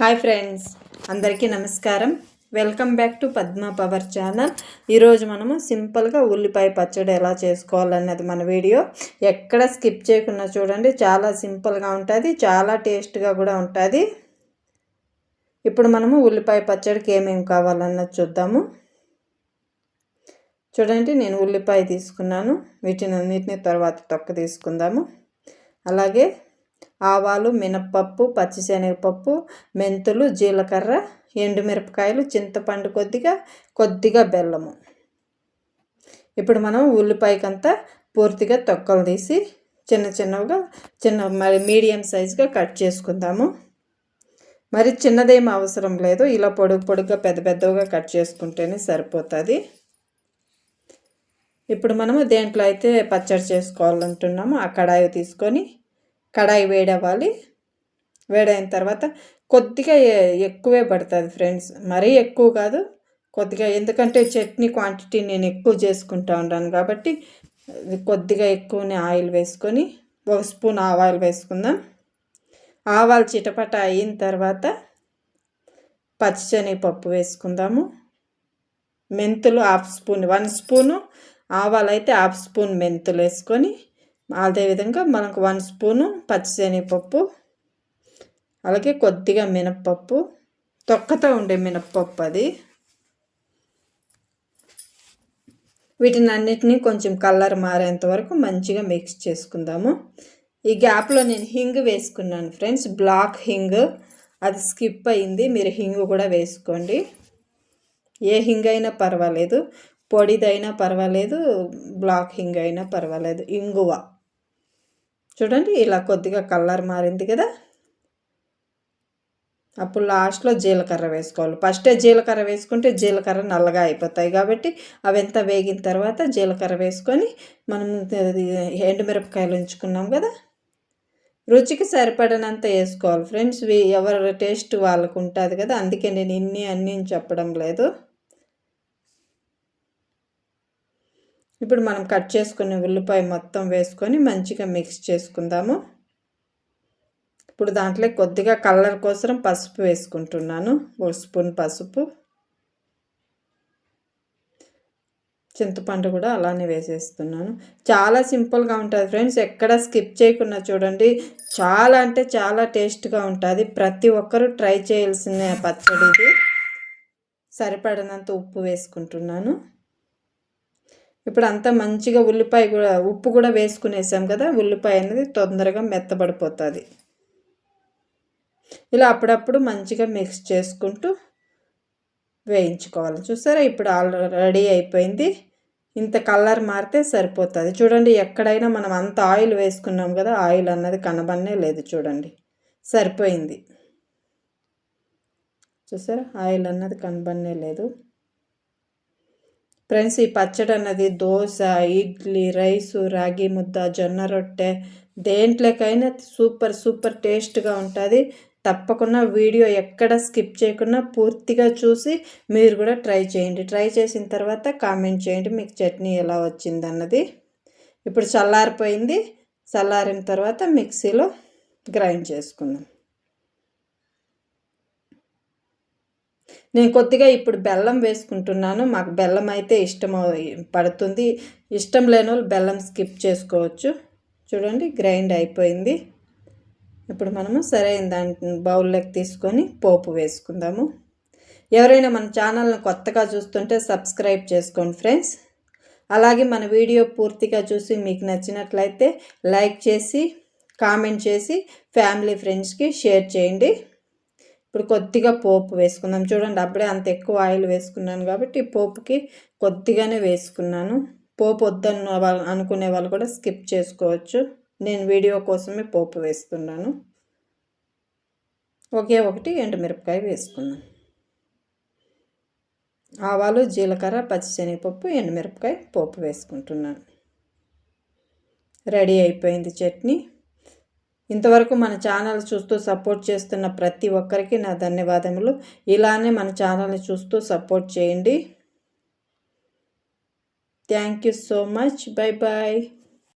Hi friends అందరికీ నమస్కారం. Welcome back to Padma power channel. ఈరోజు మనము సింపుల్గా ఉల్లిపాయ పచ్చడి ఎలా చేసుకోవాలన్నది మన వీడియో. ఎక్కడ స్కిప్ చేయకుండా చూడండి చాలా సింపుల్గా ఉంటుంది చాలా టేస్ట్గా కూడా ఉంటుంది. ఇప్పుడు మనము ఉల్లిపాయ పచ్చడికి ఏమేమి కావాలన్నది చూద్దాము. చూడండి నేను ఉల్లిపాయ తీసుకున్నాను వీటిని అన్నిటిని తర్వాత తొక్క తీసుకుందాము. అలాగే ఆవాలు మినప్పప్పు పచ్చిశనగపప్పు మెంతులు జీలకర్ర ఎండుమిరపకాయలు చింతపండు కొద్దిగా కొద్దిగా బెల్లము. ఇప్పుడు మనం ఉల్లిపాయకంతా పూర్తిగా తొక్కలు తీసి చిన్న చిన్నగా చిన్న మరి మీడియం సైజుగా కట్ చేసుకుందాము. మరి చిన్నదేం అవసరం లేదు. ఇలా పొడుగు పొడుగ్గా పెద్ద పెద్దగా కట్ చేసుకుంటేనే సరిపోతుంది. ఇప్పుడు మనము దేంట్లో అయితే పచ్చడి చేసుకోవాలంటున్నామో ఆ కడాయి తీసుకొని కడాయి వేడవ్వాలి. వేడైన తర్వాత కొద్దిగా ఎక్కువే పడుతుంది ఫ్రెండ్స్. మరీ ఎక్కువ కాదు కొద్దిగా ఎందుకంటే చట్నీ క్వాంటిటీ నేను ఎక్కువ చేసుకుంటా ఉంటాను కాబట్టి కొద్దిగా ఎక్కువనే ఆయిల్ వేసుకొని ఒక స్పూన్ ఆవాలు వేసుకుందాం. ఆవాలు చిటపట అయిన తర్వాత పచ్చిశనగపప్పు వేసుకుందాము. మెంతులు హాఫ్ స్పూన్ వన్ స్పూను ఆవాలు అయితే హాఫ్ స్పూన్ మెంతులు వేసుకొని అదేవిధంగా మనకు వన్ స్పూను పచ్చిశనగపప్పు అలాగే కొద్దిగా మినప్పప్పు తొక్కతో ఉండే మినప్పప్పు అది. వీటిని అన్నిటినీ కొంచెం కలర్ మారేంత వరకు మంచిగా మిక్స్ చేసుకుందాము. ఈ గ్యాప్లో నేను హింగ్ వేసుకున్నాను ఫ్రెండ్స్ బ్లాక్ హింగ్. అది స్కిప్ అయింది మీరు హింగ్ కూడా వేసుకోండి. ఏ హింగ్ అయినా పర్వాలేదు పొడిదైనా పర్వాలేదు బ్లాక్ హింగ్ అయినా పర్వాలేదు ఇంగువ. చూడండి ఇలా కొద్దిగా కలర్ మారింది కదా. అప్పుడు లాస్ట్లో జీలకర్ర వేసుకోవాలి. ఫస్టే జీలకర్ర వేసుకుంటే జీలకర్ర నల్లగా అయిపోతాయి కాబట్టి అవి ఎంత వేగిన తర్వాత జీలకర్ర వేసుకొని మనం ఎండుమిరపకాయలు ఉంచుకున్నాం కదా. రుచికి సరిపడినంత వేసుకోవాలి. ఫ్రెండ్స్ ఎవరి టేస్ట్ వాళ్ళకు ఉంటుంది కదా అందుకే నేను ఇన్ని అన్నీ చెప్పడం లేదు. ఇప్పుడు మనం కట్ చేసుకున్న ఉల్లిపాయ మొత్తం వేసుకొని మంచిగా మిక్స్ చేసుకుందాము. ఇప్పుడు దాంట్లో కొద్దిగా కలర్ కోసం పసుపు వేసుకుంటున్నాను. ఒక స్పూన్ పసుపు. చింతపండు కూడా అలానే వేసేస్తున్నాను. చాలా సింపుల్గా ఉంటుంది ఫ్రెండ్స్. ఎక్కడ స్కిప్ చేయకుండా చూడండి. చాలా అంటే చాలా టేస్ట్గా ఉంటుంది. ప్రతి ఒక్కరూ ట్రై చేయాల్సిన పచ్చడి ఇది సరిపడినంత ఉప్పు వేసుకుంటున్నాను. ఇప్పుడు అంతా మంచిగా ఉల్లిపాయ కూడా ఉప్పు కూడా వేసుకునేసాం కదా ఉల్లిపాయ అనేది తొందరగా మెత్తబడిపోతుంది. ఇలా అప్పుడప్పుడు మంచిగా మిక్స్ చేసుకుంటూ వేయించుకోవాలి. చూసారా? ఇప్పుడు ఆల్రెడీ రెడీ అయిపోయింది. ఇంత కలర్ మారితే సరిపోతుంది. చూడండి ఎక్కడైనా మనం అంత ఆయిల్ వేసుకున్నాం కదా ఆయిల్ అన్నది కనబడనే లేదు చూడండి. సరిపోయింది. చూసారా? ఆయిల్ అన్నది కనబడనే లేదు. ఫ్రెండ్స్ ఈ పచ్చడి అన్నది దోశ ఇడ్లీ రైసు రాగి ముద్ద జొన్న రొట్టె దేంట్లోకైనా సూపర్ సూపర్ టేస్ట్గా ఉంటుంది. తప్పకుండా వీడియో ఎక్కడ స్కిప్ చేయకుండా పూర్తిగా చూసి మీరు కూడా ట్రై చేయండి. ట్రై చేసిన తర్వాత కామెంట్ చేయండి మీకు చట్నీ ఎలా వచ్చింది అన్నది. ఇప్పుడు చల్లారిపోయింది. చల్లారిన తర్వాత మిక్సీలో గ్రైండ్ చేసుకుందాం. నేను కొద్దిగా ఇప్పుడు బెల్లం వేసుకుంటున్నాను. మాకు బెల్లం అయితే ఇష్టం పడుతుంది. ఇష్టం లేని వాళ్ళు బెల్లం స్కిప్ చేసుకోవచ్చు. చూడండి గ్రైండ్ అయిపోయింది. ఇప్పుడు మనము సరైన దాని బౌల్లోకి తీసుకొని పోపు వేసుకుందాము. ఎవరైనా మన ఛానల్ని కొత్తగా చూస్తుంటే సబ్స్క్రైబ్ చేసుకోండి ఫ్రెండ్స్. అలాగే మన వీడియో పూర్తిగా చూసి మీకు నచ్చినట్లయితే లైక్ చేసి కామెంట్ చేసి ఫ్యామిలీ ఫ్రెండ్స్కి షేర్ చేయండి. ఇప్పుడు కొద్దిగా పోపు వేసుకుందాం చూడండి అప్పుడే అంత ఎక్కువ ఆయిల్ వేసుకున్నాను కాబట్టి పోపుకి కొద్దిగానే వేసుకున్నాను. పోపు వద్దన్న వాళ్ళు అనుకునే వాళ్ళు కూడా స్కిప్ చేసుకోవచ్చు. నేను వీడియో కోసమే పోపు వేస్తున్నాను. ఒకే ఒకటి ఎండుమిరపకాయ వేసుకున్నాను. ఆవాలు జీలకర్ర పచ్చిశనగపప్పు ఎండుమిరపకాయ పోపు వేసుకుంటున్నాను. రెడీ అయిపోయింది చట్నీ. ఇంతవరకు మన ఛానల్ చూస్తూ సపోర్ట్ చేస్తున్న ప్రతి ఒక్కరికి నా ధన్యవాదములు. ఇలానే మన ఛానల్ని చూస్తూ సపోర్ట్ చేయండి. Thank you so much. Bye bye